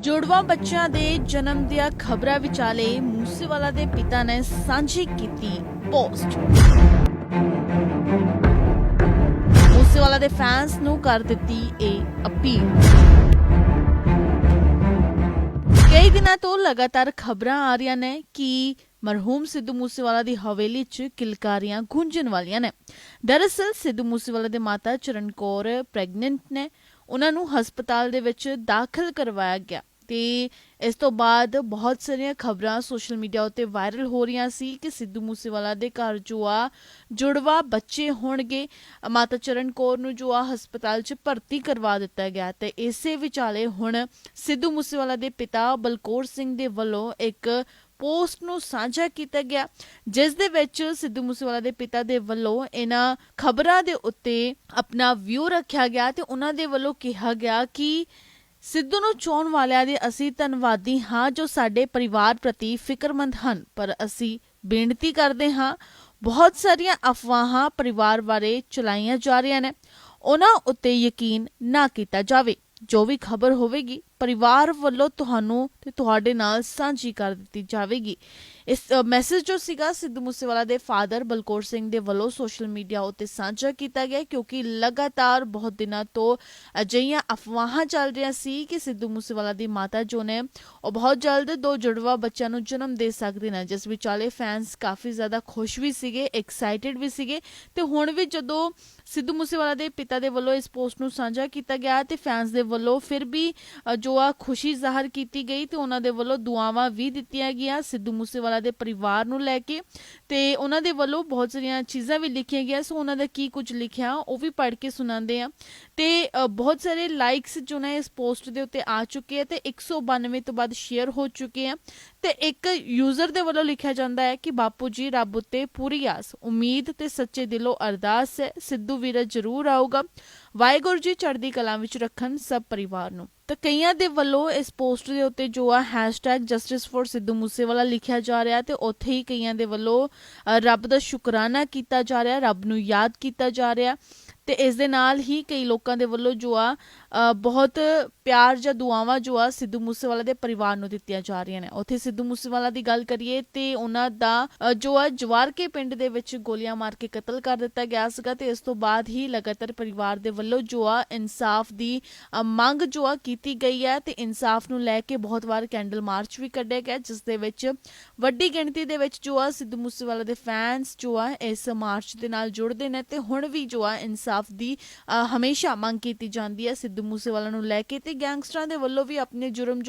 ਜੁੜਵਾ ਬੱਚਿਆਂ ਦੇ ਜਨਮ ਦੀਆਂ ਖਬਰਾਂ ਵਿਚਾਲੇ ਮੂਸੇਵਾਲਾ ਦੇ ਪਿਤਾ ਨੇ ਸਾਂਝੀ ਕੀਤੀ ਪੋਸਟ। ਮੂਸੇਵਾਲਾ ਦੇ ਫੈਨਸ ਨੂੰ ਕਰ ਦਿੱਤੀ ਇਹ ਅਪੀਲ। ਕਈ ਦਿਨਾਂ ਤੋਂ ਲਗਾਤਾਰ ਖਬਰਾਂ ਆ ਰਹੀਆਂ ਨੇ ਕਿ ਮਰਹੂਮ ਸਿੱਧੂ ਮੂਸੇਵਾਲਾ ਦੀ ਹਵੇਲੀ 'ਚ ਕਿਲਕਾਰੀਆਂ ਗੂੰਜਣ ਵਾਲੀਆਂ ਨੇ। ਦਰਅਸਲ ਸਿੱਧੂ ਮੂਸੇਵਾਲਾ ਦੇ ਮਾਤਾ ਚਰਨ ਕੌਰ ਪ੍ਰੈਗਨੈਂਟ ਨੇ। ਉਹਨਾਂ ਨੂੰ ਹਸਪਤਾਲ ਦੇ ਵਿੱਚ ਦਾਖਲ ਕਰਵਾਇਆ ਗਿਆ। ਤੇ ਇਸ ਤੋਂ ਬਾਅਦ ਬਹੁਤ ਸਾਰੀਆਂ ਖਬਰਾਂ ਸੋਸ਼ਲ ਮੀਡੀਆ ਉੱਤੇ ਵਾਇਰਲ ਹੋ ਰਹੀਆਂ ਸੀ ਕਿ ਸਿੱਧੂ ਮੂਸੇਵਾਲਾ ਦੇ ਘਰ ਜੋ ਆ ਜੁੜਵਾ ਬੱਚੇ ਹੋਣਗੇ। ਮਾਤਾ ਚਰਨ ਕੌਰ ਨੂੰ ਜੋ ਆ ਹਸਪਤਾਲ 'ਚ ਭਰਤੀ ਕਰਵਾ ਦਿੱਤਾ ਗਿਆ ਤੇ ਇਸੇ ਵਿਚਾਲੇ ਹੁਣ ਸਿੱਧੂ ਮੂਸੇਵਾਲਾ ਦੇ ਪਿਤਾ ਬਲਕੌਰ ਸਿੰਘ ਦੇ ਵੱਲੋਂ ਇੱਕ ਪੋਸਟ ਨੂੰ ਸਾਂਝਾ ਕੀਤਾ ਗਿਆ, ਜਿਸ ਦੇ ਵਿੱਚ ਸਿੱਧੂ ਮੂਸੇਵਾਲਾ ਦੇ ਪਿਤਾ ਦੇ ਵੱਲੋਂ ਇਹਨਾਂ ਖਬਰਾਂ ਦੇ ਉੱਤੇ ਆਪਣਾ ਵਿਊ ਰੱਖਿਆ ਗਿਆ ਤੇ ਉਹਨਾਂ ਦੇ ਵੱਲੋਂ ਕਿਹਾ ਗਿਆ ਕਿ ਸਿੱਧੂ ਨੂੰ ਚੋਣ ਵਾਲਿਆਂ ਦੇ ਅਸੀਂ ਧੰਨਵਾਦੀ ਹਾਂ ਜੋ ਸਾਡੇ ਪਰਿਵਾਰ ਪ੍ਰਤੀ ਫਿਕਰਮੰਦ ਹਨ, ਪਰ ਅਸੀਂ ਬੇਨਤੀ ਕਰਦੇ ਹਾਂ, ਬਹੁਤ ਸਾਰੀਆਂ ਅਫਵਾਹਾਂ ਪਰਿਵਾਰ ਬਾਰੇ ਚਲਾਈਆਂ ਜਾ ਰਹੀਆਂ ਨੇ। ਉਹਨਾਂ ਉੱਤੇ ਯਕੀਨ ਨਾ ਕੀਤਾ ਜਾਵੇ। ਜੋ ਵੀ ਖਬਰ ਹੋਵੇਗੀ, ਪਰਿਵਾਰ ਵੱਲੋਂ ਤੁਹਾਨੂੰ ਤੇ ਤੁਹਾਡੇ ਨਾਲ ਸਾਂਝੀ ਕਰ ਦਿੱਤੀ ਜਾਵੇਗੀ। ਇਸ ਮੈਸੇਜ ਜੋ ਸੀਗਾ ਸਿੱਧੂ ਮੂਸੇਵਾਲਾ ਦੇ ਫਾਦਰ ਬਲਕੌਰ ਸਿੰਘ ਦੇ ਵੱਲੋਂ ਸੋਸ਼ਲ ਮੀਡੀਆ ਉੱਤੇ ਸਾਂਝਾ ਕੀਤਾ ਗਿਆ, ਕਿਉਂਕਿ ਲਗਾਤਾਰ ਬਹੁਤ ਦਿਨਾਂ ਤੋਂ ਅਜਿਹੀਆਂ ਅਫਵਾਹਾਂ ਚੱਲ ਰਹੀਆਂ ਸੀ ਕਿ ਸਿੱਧੂ ਮੂਸੇਵਾਲਾ ਦੀ ਮਾਤਾ ਜੋ ਨੇ, ਉਹ ਬਹੁਤ ਜਲਦ ਦੋ ਜੁੜਵਾ ਬੱਚਿਆਂ ਨੂੰ ਜਨਮ ਦੇ ਸਕਦੇ ਨੇ, ਜਿਸ ਵਿਚਾਲੇ ਫੈਨਸ ਕਾਫੀ ਜ਼ਿਆਦਾ ਖੁਸ਼ ਵੀ ਸੀਗੇ ਐਕਸਾਈਟਿਡ ਵੀ ਸੀਗੇ ਤੇ ਹੁਣ ਵੀ ਜਦੋਂ ਸਿੱਧੂ ਮੂਸੇਵਾਲਾ ਦੇ ਪਿਤਾ ਦੇ ਵੱਲੋਂ ਇਸ ਪੋਸਟ ਨੂੰ ਸਾਂਝਾ ਕੀਤਾ ਗਿਆ ਤੇ ਫੈਨਸ ਦੇ ਵੱਲੋਂ ਫਿਰ ਵੀ ਜੋ ਆ ਖੁਸ਼ੀ ਜ਼ਾਹਰ ਕੀਤੀ ਗਈ ਤੇ ਉਹਨਾਂ ਦੇ ਵੱਲੋਂ ਦੁਆਵਾਂ ਵੀ ਦਿੱਤੀਆਂ ਗਈਆਂ, ਸਿੱਧੂ ਮੂਸੇਵਾਲਾ ਦੇ ਪਰਿਵਾਰ ਨੂੰ ਲੈ ਕੇ ਤੇ ਉਹਨਾਂ ਦੇ ਵੱਲੋਂ ਬਹੁਤ ਸਾਰੀਆਂ ਚੀਜ਼ਾਂ ਵੀ ਲਿਖੀਆਂ ਗਈਆਂ। ਸੋ ਉਹਨਾਂ ਦਾ ਕੀ ਕੁਝ ਲਿਖਿਆ, ਉਹ ਵੀ ਪੜ੍ਹ ਕੇ ਸੁਣਾਉਂਦੇ ਆ। ਤੇ ਬਹੁਤ ਸਾਰੇ ਲਾਈਕਸ ਜੋ ਨੇ ਇਸ ਪੋਸਟ ਦੇ ਉੱਤੇ ਆ ਚੁੱਕੇ ਆ ਤੇ 192 ਤੋਂ ਬਾਅਦ ਸ਼ੇਅਰ ਹੋ ਚੁੱਕੇ ਆ। ਤੇ ਇੱਕ ਯੂਜ਼ਰ ਦੇ ਵੱਲੋਂ ਲਿਖਿਆ ਜਾਂਦਾ ਹੈ ਕਿ, ਬਾਪੂ ਜੀ, ਰੱਬ ਉੱਤੇ ਪੂਰੀ ਆਸ, ਉਮੀਦ ਤੇ ਸੱਚੇ ਦਿਲੋਂ ਅਰਦਾਸ ਹੈ। ਸਿੱਧੂ ਵੀਰ ਜ਼ਰੂਰ ਆਊਗਾ। ਵਾਹਿਗੁਰੂ ਜੀ, ਚੜ੍ਹਦੀ ਕਲਾ ਵਿੱਚ ਰੱਖਣ ਸਭ ਪਰਿਵਾਰ ਨੂੰ। ਤਾਂ ਕਈਆਂ ਦੇ ਵੱਲੋਂ ਇਸ ਪੋਸਟ ਦੇ ਉੱਤੇ ਜੋ ਆ #ਜਸਟਿਸ ਫॉर ਸਿੱਧੂ ਮੂਸੇਵਾਲਾ ਲਿਖਿਆ ਜਾ ਰਿਹਾ ਤੇ ਉੱਥੇ ਹੀ ਕਈਆਂ ਦੇ ਵੱਲੋਂ ਰੱਬ ਦਾ ਸ਼ੁਕਰਾਨਾ ਕੀਤਾ ਜਾ ਰਿਹਾ, ਰੱਬ ਨੂੰ ਯਾਦ ਕੀਤਾ ਜਾ ਰਿਹਾ। ਤੇ ਇਸ ਦੇ ਨਾਲ ਹੀ ਕਈ ਲੋਕਾਂ ਦੇ ਵੱਲੋਂ ਜੋ ਆ ਬਹੁਤ ਪਿਆਰ ਜਾਂ ਦੁਆਵਾਂ ਜੋ ਆ ਸਿੱਧੂ ਮੂਸੇਵਾਲਾ ਦੇ ਪਰਿਵਾਰ ਨੂੰ ਦਿੱਤੀਆਂ ਜਾ ਰਹੀਆਂ ਨੇ। ਉੱਥੇ ਸਿੱਧੂ ਮੂਸੇਵਾਲਾ ਦੀ ਗੱਲ ਕਰੀਏ ਤੇ ਉਹਨਾਂ ਦਾ ਜੋ ਆ ਜਵਾਰਕੇ ਪਿੰਡ ਦੇ ਵਿੱਚ ਗੋਲੀਆਂ ਮਾਰ ਕੇ ਕਤਲ ਕਰ ਦਿੱਤਾ ਗਿਆ ਸੀਗਾ ਤੇ ਇਸ ਤੋਂ ਬਾਅਦ ਹੀ ਲਗਾਤਾਰ ਪਰਿਵਾਰ ਦੇ ਵੱਲੋਂ ਜੋ ਆ ਇਨਸਾਫ ਦੀ ਮੰਗ ਜੋ ਆ ਕੀਤੀ ਗਈ ਹੈ ਤੇ ਇਨਸਾਫ ਨੂੰ ਲੈ ਕੇ ਬਹੁਤ ਵਾਰ ਕੈਂਡਲ ਮਾਰਚ ਵੀ ਕੱਢਿਆ ਗਿਆ, ਜਿਸ ਦੇ ਵਿੱਚ ਵੱਡੀ ਗਿਣਤੀ ਦੇ ਵਿੱਚ ਜੋ ਆ ਸਿੱਧੂ ਮੂਸੇਵਾਲਾ ਦੇ ਫੈਨਸ ਜੋ ਆ ਇਸ ਮਾਰਚ ਦੇ ਨਾਲ ਜੁੜਦੇ ਨੇ ਤੇ ਹੁਣ ਵੀ ਜੋ ਆ ਇਨਸਾਫ ਦੀ ਹਮੇਸ਼ਾ ਮੰਗ ਕੀਤੀ ਜਾਂਦੀ ਹੈ ਸਿੱਧੂ ਮੂਸੇਵਾਲਾ ਨੂੰ ਲੈ ਕੇ ਤੇ ਗੈਂਗਸਟਰਾਂ ਦੇ ਵੱਲੋਂ ਵੀ ਆਪਣੇ ਜੁਰਮ